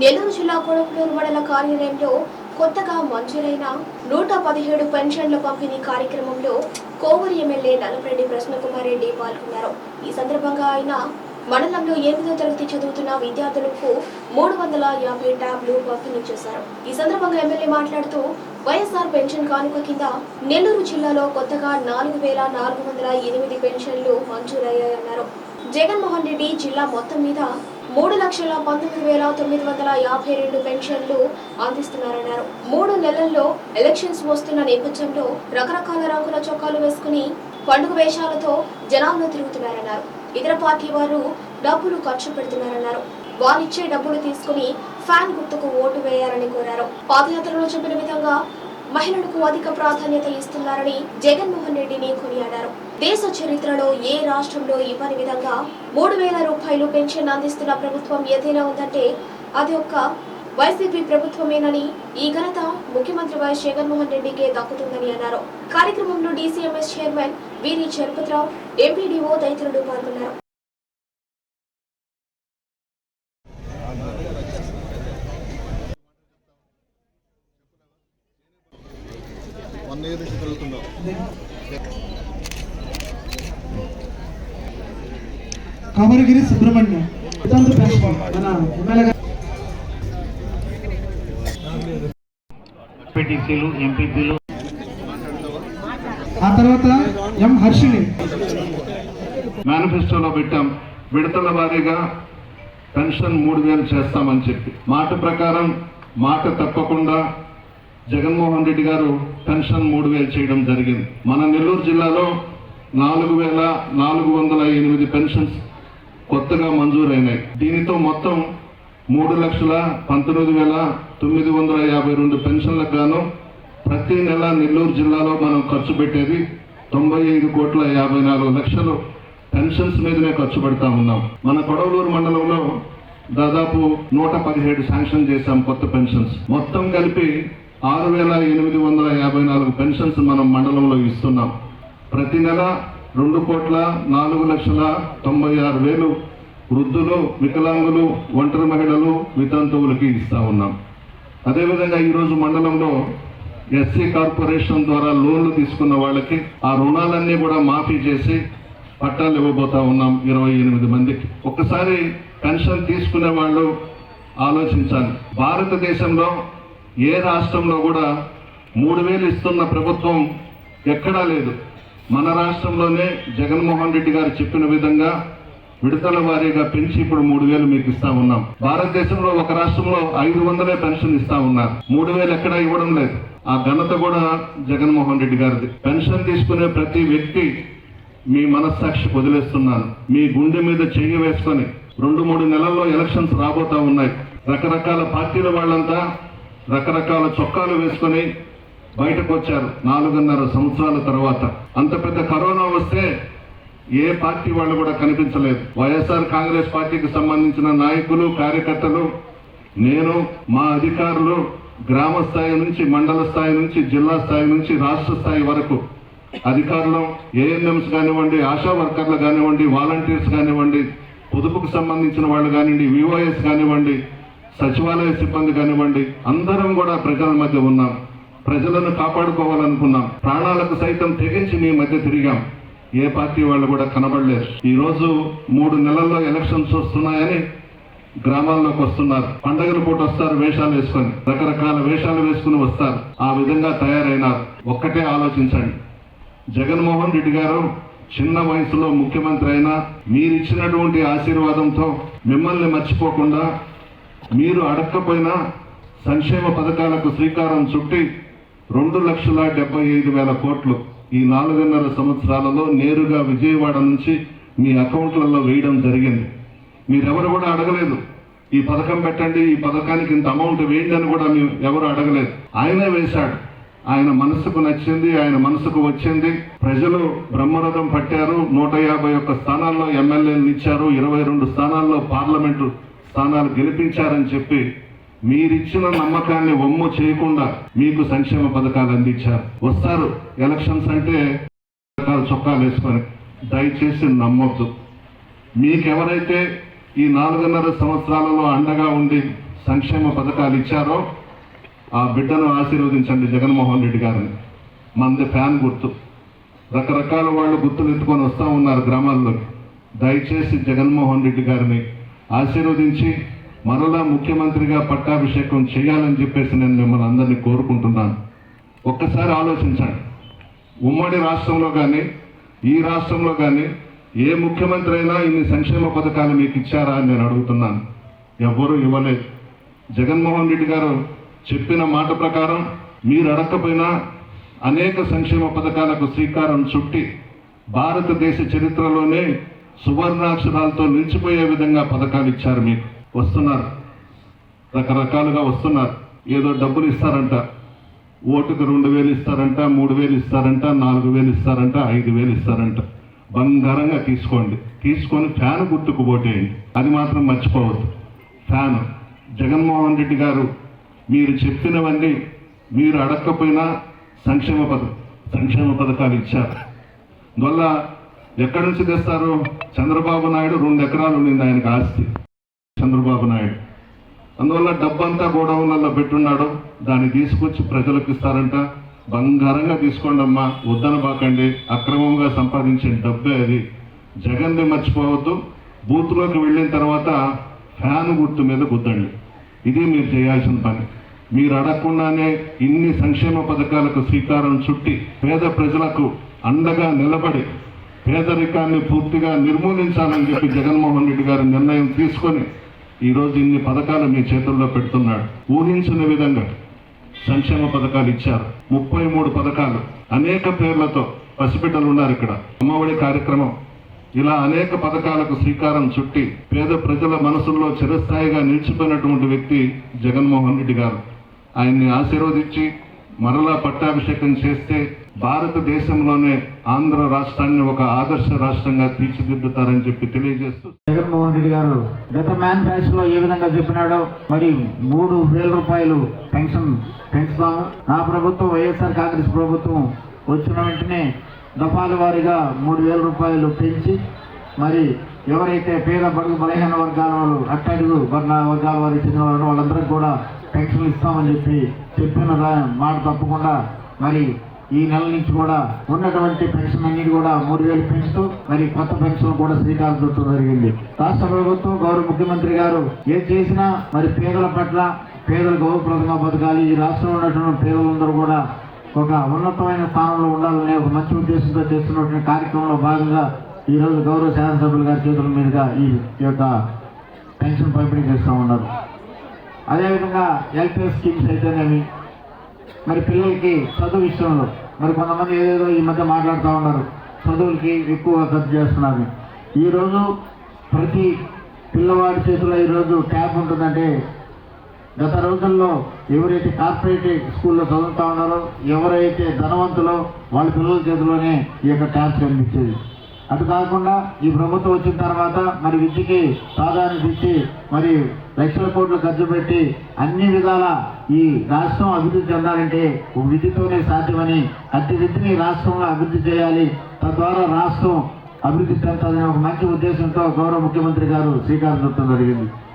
నెల్లూరు జిల్లా కొడవలూరు మండల కార్యాలయంలో కొత్తగా మంజూరైన నూట పదిహేడు పెన్షన్ల పంపిణీ కార్యక్రమంలో కోవూరు ఎమ్మెల్యే నల్లపరెడ్డి ప్రసన్నకుమార్ రెడ్డి పాల్గొన్నారు. ఈ సందర్భంగా ఆయన మండలంలో ఎనిమిదో తరగతి చదువుతున్న విద్యార్థులకు మూడు వందల యాభై ట్యాబ్లు పంపిణీ చేశారు. ఈ సందర్భంగా ఎమ్మెల్యే మాట్లాడుతూ వైఎస్ఆర్ పెన్షన్ కానుక కింద నెల్లూరు జిల్లాలో కొత్తగా నాలుగు వేల నాలుగు వందల ఎనిమిది పెన్షన్లు మంజూరయ్యాయన్నారు. జగన్మోహన్ రెడ్డి జిల్లా మొత్తం మీద మూడు లక్షల పంతొమ్మిది వేల తొమ్మిది వందల యాభై రెండు పెన్షన్లు అందిస్తున్నారన్నారు. మూడు నెలల్లో ఎలక్షన్స్ వస్తున్న నేపథ్యంలో రకరకాల రంగుల చొక్కాలు వేసుకుని పండుగ వేషాలతో జనాల్లో తిరుగుతున్నారన్నారు. ఇతర పార్టీ వారు డబ్బులు ఖర్చు పెడుతున్నారన్నారు. వారిచ్చే డబ్బులు తీసుకుని ఫ్యాన్ గుర్తుకు ఓటు వేయాలని కోరారు. పాదయాత్రలో చెప్పిన విధంగా మహిళలకు అధిక ప్రాధాన్యత ఇస్తున్నారని జగన్మోహన్ రెడ్డిని కొనియాడారు. దేశ చరిత్రలో ఏ రాష్ట్రంలో ఇవ్వని విధంగా మూడు వేల రూపాయలు పెన్షన్ అందిస్తున్న ప్రభుత్వం ఏదైనా ఉందంటే అది ఒక్క వైసీపీ ప్రభుత్వమేనని ఈ ఘనత ముఖ్యమంత్రి వైఎస్ జగన్మోహన్ రెడ్డికే దక్కుతుందని అన్నారు. కార్యక్రమంలో డీసీఎంఎస్ చైర్మన్ వీరి చరపతిరావు ఎంపీడీఓ తదితరులు పాల్గొన్నారు. నుంచి తిరుగుతున్నాం. కామరగిరి సుబ్రహ్మణ్యం ఎంపీటీసీలు ఎంపీపీలు. ఆ తర్వాత ఎం హర్షిని మేనిఫెస్టోలో పెట్టాం. విడతల వారీగా పెన్షన్ మూడు వేలు చేస్తామని చెప్పి. మాట ప్రకారం మాట తప్పకుండా జగన్మోహన్ రెడ్డి గారు పెన్షన్ మూడు వేలు చేయడం జరిగింది. మన నెల్లూరు జిల్లాలో నాలుగు వేల నాలుగు వందల ఎనిమిది పెన్షన్స్ కొత్తగా మంజూరైనాయి. దీనితో మొత్తం మూడు లక్షల పంతొమ్మిది వేల తొమ్మిది వందల యాభై రెండు పెన్షన్లకు గాను ప్రతి నెల నెల్లూరు జిల్లాలో మనం ఖర్చు పెట్టేది తొంభై ఐదు కోట్ల యాభై నాలుగు లక్షలు పెన్షన్స్ మీదనే ఖర్చు పెడతా ఉన్నాం. మన కొడవలూరు మండలంలో దాదాపు నూట పదిహేడు శాంక్షన్ చేశాం కొత్త పెన్షన్స్. మొత్తం కలిపి ఆరు వేల ఎనిమిది వందల యాభై నాలుగు పెన్షన్స్ మనం మండలంలో ఇస్తున్నాం. ప్రతి నెల రెండు కోట్ల నాలుగు లక్షల తొంభై ఆరు వేలు వృద్ధులు వికలాంగులు ఒంటరి మహిళలు వితంతువులకి ఇస్తూ ఉన్నాం. అదేవిధంగా ఈరోజు మండలంలో ఎస్సీ కార్పొరేషన్ ద్వారా లోన్లు తీసుకున్న వాళ్ళకి ఆ రుణాలన్నీ కూడా మాఫీ చేసి పట్టాలు ఇవ్వబోతా ఉన్నాం ఇరవై ఎనిమిది మందికి. ఒక్కసారి పెన్షన్ తీసుకునే వాళ్ళు ఆలోచించాలి. భారతదేశంలో ఏ రాష్ట్రంలో కూడా మూడు వేలు ఇస్తున్న ప్రభుత్వం ఎక్కడా లేదు. మన రాష్ట్రంలోనే జగన్మోహన్ రెడ్డి గారు చెప్పిన విధంగా విడతల వారీగా పెంచి ఇప్పుడు మూడు వేలు మీకు ఇస్తా ఉన్నాం. భారతదేశంలో ఒక రాష్ట్రంలో ఐదు వందలే పెన్షన్ ఇస్తా ఉన్నారు. మూడు వేలు ఎక్కడా ఇవ్వడం లేదు. ఆ ఘనత కూడా జగన్మోహన్ రెడ్డి గారిది. పెన్షన్ తీసుకునే ప్రతి వ్యక్తి మీ మనస్సాక్షి వదిలేస్తున్నాను. మీ గుండె మీద చెయ్యి వేసుకొని రెండు మూడు నెలల్లో ఎలక్షన్స్ రాబోతా ఉన్నాయి. రకరకాల పార్టీల వాళ్ళంతా రకరకాల చొక్కాలు వేసుకొని బయటకు వచ్చారు నాలుగున్నర సంవత్సరాల తర్వాత. అంత పెద్ద కరోనా వస్తే ఏ పార్టీ వాళ్ళు కూడా కనిపించలేదు. వైఎస్ఆర్ కాంగ్రెస్ పార్టీకి సంబంధించిన నాయకులు కార్యకర్తలు నేను మా అధికారులు గ్రామ స్థాయి నుంచి మండల స్థాయి నుంచి జిల్లా స్థాయి నుంచి రాష్ట్ర స్థాయి వరకు అధికారులు ఏఎన్ఎంస్ కానివ్వండి ఆశా వర్కర్లు కానివ్వండి వాలంటీర్స్ కానివ్వండి పొదుపుకు సంబంధించిన వాళ్ళు కానివ్వండి వివోఎస్ కానివ్వండి సచివాలయ సిబ్బంది కానివ్వండి అందరం కూడా ప్రజల మధ్య ఉన్నాం. ప్రజలను కాపాడుకోవాలనుకున్నాం. ప్రాణాలకు సైతం తెగించి మీ మధ్య తిరిగాం. ఏ పార్టీ వాళ్ళు కూడా కనబడలేరు ఈ రోజు మూడు నెలల్లో ఎలక్షన్స్ వస్తున్నాయని గ్రామాల్లోకి వస్తున్నారు. పండగల పూట వస్తారు వేషాలు వేసుకొని రకరకాల వేషాలు వేసుకుని వస్తారు. ఆ విధంగా తయారైనారు. ఒక్కటే ఆలోచించండి. జగన్మోహన్ రెడ్డి గారు చిన్న వయసులో ముఖ్యమంత్రి అయినా మీరిచ్చినటువంటి ఆశీర్వాదంతో మిమ్మల్ని మర్చిపోకుండా మీరు అడక్కపోయినా సంక్షేమ పథకాలకు శ్రీకారం చుట్టి రెండు లక్షల డెబ్బై ఐదు వేల కోట్లు ఈ నాలుగున్నర సంవత్సరాలలో నేరుగా విజయవాడ నుంచి మీ అకౌంట్లలో వేయడం జరిగింది. మీరెవరు కూడా అడగలేదు. ఈ పథకం పెట్టండి ఈ పథకానికి ఇంత అమౌంట్ వేయండి అని కూడా మేము ఎవరు అడగలేదు. ఆయనే వేశాడు. ఆయన మనసుకు నచ్చింది ఆయన మనసుకు వచ్చింది. ప్రజలు బ్రహ్మరథం పట్టారు. నూట యాభై ఒక్క స్థానాల్లో ఎమ్మెల్యేలు ఇచ్చారు. ఇరవై రెండు స్థానాల్లో పార్లమెంటు స్థానాలు గెలిపించారని చెప్పి మీరిచ్చిన నమ్మకాన్ని ఒమ్ము చేయకుండా మీకు సంక్షేమ పథకాలు అందించారు. వస్తారు. ఎలక్షన్స్ అంటే రకాల చొక్కాలు వేసుకొని దయచేసి నమ్మొద్దు. మీకెవరైతే ఈ నాలుగున్నర సంవత్సరాలలో అండగా ఉండి సంక్షేమ పథకాలు ఇచ్చారో ఆ బిడ్డను ఆశీర్వదించండి జగన్మోహన్ రెడ్డి గారిని. మంది ఫ్యాన్ గుర్తు. రకరకాల వాళ్ళు గుర్తులు ఎత్తుకొని వస్తూ ఉన్నారు గ్రామాల్లో దయచేసి జగన్మోహన్ రెడ్డి గారిని ఆశీర్వదించి మరలా ముఖ్యమంత్రిగా పట్టాభిషేకం చేయాలని చెప్పేసి నేను మిమ్మల్ని అందరినీ కోరుకుంటున్నాను. ఒక్కసారి ఆలోచించండి. ఉమ్మడి రాష్ట్రంలో కానీ ఈ రాష్ట్రంలో కానీ ఏ ముఖ్యమంత్రి అయినా ఇన్ని సంక్షేమ పథకాలు మీకు ఇచ్చారా అని నేను అడుగుతున్నాను. ఎవ్వరూ ఇవ్వలేదు. జగన్మోహన్ రెడ్డి గారు చెప్పిన మాట ప్రకారం మీరు అడగకపోయినా అనేక సంక్షేమ పథకాలకు శ్రీకారం చుట్టి భారతదేశ చరిత్రలోనే సువర్ణాక్షరాలతో నిలిచిపోయే విధంగా పథకాలు ఇచ్చారు మీకు. వస్తున్నారు. రకరకాలుగా వస్తున్నారు. ఏదో డబ్బులు ఇస్తారంట. ఓటుకు రెండు వేలు ఇస్తారంట మూడు వేలు ఇస్తారంట నాలుగు వేలు ఇస్తారంట ఐదు వేలు ఇస్తారంట. బంగారంగా తీసుకోండి. తీసుకొని ఫ్యాన్ గుర్తుకు పోటేయండి. అది మాత్రం మర్చిపోవద్దు. ఫ్యాన్. జగన్మోహన్ రెడ్డి గారు మీరు చెప్పినవన్నీ మీరు అడగకపోయినా సంక్షేమ పథ సంక్షేమ పథకాలు ఇచ్చారు. అందువల్ల ఎక్కడి నుంచి తెస్తారు? చంద్రబాబు నాయుడు రెండు ఎకరాలు ఉండింది ఆయనకు ఆస్తి. చంద్రబాబు నాయుడు. అందువల్ల డబ్బంతా గోడౌన్లలో పెట్టున్నాడు. దాన్ని తీసుకొచ్చి ప్రజలకు ఇస్తారంట. బంగారంగా తీసుకోండి అమ్మా వద్దన బాకండి. అక్రమంగా సంపాదించే డబ్బే అది. జగన్ని మర్చిపోవద్దు. బూత్లోకి వెళ్ళిన తర్వాత ఫ్యాన్ గుర్తు మీద గుద్దండి. ఇది మీరు చేయాల్సిన పని. మీరు అడగకుండానే ఇన్ని సంక్షేమ పథకాలకు శ్రీకారం చుట్టి పేద ప్రజలకు అండగా నిలబడి పేదరికాన్ని పూర్తిగా నిర్మూలించాలని చెప్పి జగన్మోహన్ రెడ్డి గారు నిర్ణయం తీసుకొని ఈరోజు ఇన్ని పథకాలు మీ చేతుల్లో పెడుతున్నాడు. ఊహించిన విధంగా సంక్షేమ పథకాలు ఇచ్చారు. ముప్పై మూడు పథకాలు అనేక పేర్లతో పసిబిడ్డలు ఉన్నారు ఇక్కడ. అమ్మఒడి కార్యక్రమం. ఇలా అనేక పథకాలకు శ్రీకారం చుట్టి పేద ప్రజల మనసుల్లో చిరస్థాయిగా నిలిచిపోయినటువంటి వ్యక్తి జగన్మోహన్ రెడ్డి గారు. ఆయన్ని ఆశీర్వదించి మరలా పట్టాభిషేకం చేస్తే భారతదేశంలోనే ఆంధ్ర రాష్ట్రాన్ని ఒక ఆదర్శ రాష్ట్రంగా తీర్చిదిద్దుతారని చెప్పి తెలియజేస్తూ జగన్మోహన్ రెడ్డి గారు గత మేనిఫెస్టోలో ఏ విధంగా చెప్పినాడో మరి మూడు వేల రూపాయలు పెన్షన్ పెంచుతాము నా ప్రభుత్వం వైఎస్ఆర్ కాంగ్రెస్ ప్రభుత్వం వచ్చిన వెంటనే దఫాల వారీగా మూడు వేల రూపాయలు పెంచి మరి ఎవరైతే పేద బడుగు బలహీన వర్గాల వాళ్ళు అట్టడుగు వర్గాల వారికి చెందిన వాళ్ళు వాళ్ళందరికీ కూడా పెన్షన్లు ఇస్తామని చెప్పి చెప్పిన రా- మాట తప్పకుండా. మరి ఈ నెల నుంచి కూడా ఉన్నటువంటి పెన్షన్ అన్నిటి కూడా మూడు వేలు పెంచుతూ మరి కొత్త పెన్షన్ కూడా శ్రీకారం చుట్టూ జరిగింది. రాష్ట్ర ప్రభుత్వం గౌరవ ముఖ్యమంత్రి గారు ఏం చేసినా మరి పేదల పట్ల పేదలు గౌరవప్రదంగా బతకాలి. ఈ రాష్ట్రంలో ఉన్నటువంటి పేదలందరూ కూడా ఒక ఉన్నతమైన స్థానంలో ఉండాలనే ఒక మంచి ఉద్దేశంతో చేస్తున్నటువంటి కార్యక్రమంలో భాగంగా ఈ రోజు గౌరవ శాసనసభ్యులు గారి చేతుల మీదుగా ఈ యొక్క పెన్షన్ పంపిణీ చేస్తూ ఉన్నారు. అదేవిధంగా ఎల్పిఎస్ స్కీమ్స్ అయితేనేమి? మరి పిల్లలకి చదువు విషయంలో మరి కొంతమంది ఏదేదో ఈ మధ్య మాట్లాడుతూ ఉన్నారు. చదువులకి ఎక్కువ ఖర్చు చేస్తున్నారు. ఈరోజు ప్రతి పిల్లవాడి చేతిలో ఈరోజు ట్యాబ్ ఉంటుందంటే గత రోజుల్లో ఎవరైతే కార్పొరేట్ స్కూల్లో చదువుతూ ఉన్నారో ఎవరైతే ధనవంతులో వాళ్ళ పిల్లల చేతిలోనే ఈ యొక్క ట్యాబ్స్ కనిపించేది. అటు కాకుండా ఈ ప్రభుత్వం వచ్చిన తర్వాత మరి విద్యకి ప్రాధాన్యత ఇచ్చి మరి లక్షల కోట్లు ఖర్చు పెట్టి అన్ని విధాల ఈ రాష్ట్రం అభివృద్ధి చెందాలంటే విద్యతోనే సాధ్యమని అతి విద్యని రాష్ట్రంలో అభివృద్ధి చేయాలి. తద్వారా రాష్ట్రం అభివృద్ధి చెందాలనే ఒక మంచి ఉద్దేశంతో గౌరవ ముఖ్యమంత్రి గారు శ్రీకారం చుట్టడం జరిగింది.